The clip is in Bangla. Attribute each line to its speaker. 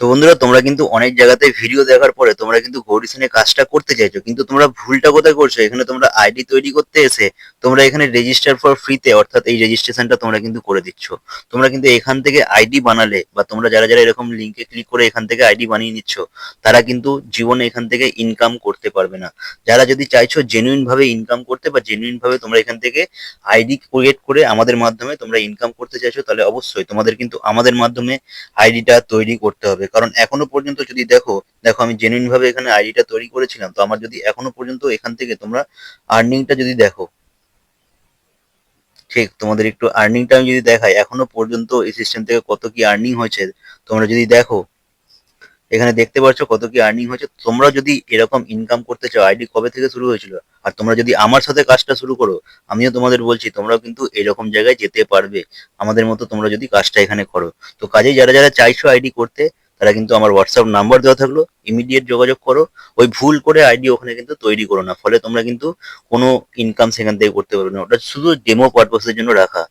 Speaker 1: তো বন্ধুরা, তোমরা কিন্তু অনেক জায়গাতে ভিডিও দেখার পরে তোমরা কিন্তু গৌরিসনে কাজটা করতে চাইছো। কিন্তু তোমরা ভুলটা কোথায় করছ? এখানে তোমরা আইডি তৈরি করতে এসে তোমরা এখানে রেজিস্টার ফর ফ্রিতে অর্থাৎ এই রেজিস্ট্রেশনটা তোমরা কিন্তু করে দিচ্ছ। তোমরা কিন্তু এখান থেকে আইডি বানালে বা তোমরা যারা যারা এরকম লিঙ্কে ক্লিক করে এখান থেকে আইডি বানিয়ে নিচ্ছ, তারা কিন্তু জীবনে এখান থেকে ইনকাম করতে পারবে না। যারা যদি চাইছো জেনুইন ভাবে ইনকাম করতে বা জেনুইন ভাবে তোমরা এখান থেকে আইডি ক্রিয়েট করে আমাদের মাধ্যমে তোমরা ইনকাম করতে চাইছো, তাহলে অবশ্যই তোমাদের কিন্তু আমাদের মাধ্যমে আইডিটা তৈরি করতে হবে। কারণ এখনও পর্যন্ত যদি দেখো দেখো আমি জেনুইন ভাবে এখানে আইডিটা তৈরি করেছিলাম, তো আমার যদি এখনও পর্যন্ত এখান থেকে তোমরা আর্নিংটা যদি দেখো, ঠিক, তোমাদের একটু আর্নিংটা আমি যদি দেখাই, এখনও পর্যন্ত এই সিস্টেম থেকে কত কি আর্নিং হয়েছে, তোমরা যদি দেখো, এখানে দেখতে পাচ্ছ কত কি আর্নিং হয়েছে, তোমরা যদি এরকম ইনকাম করতে চাও আইডি কবে থেকে শুরু হয়েছিল, আর তোমরা যদি আমার সাথে কাজটা শুরু করো, আমিও তোমাদের বলছি, তোমরাও কিন্তু এরকম জায়গায় যেতে পারবে, আমাদের মতো তোমরা যদি কাজটা এখানে করো। তো কাজে যারা যারা চাইছো আইডি করতে তারা কিন্তু আমার হোয়াটসঅ্যাপ নাম্বার দেওয়া থাকল ইমিডিয়েট যোগাযোগ করো, ওই ভুল করে আইডি ওখানে কিন্তু তৈরি করো না, ফলে তোমরা কিন্তু কোনো ইনকাম সেখান থেকে করতে পারবে না। ওটা শুধু ডেমো পারপাসের জন্য রাখা।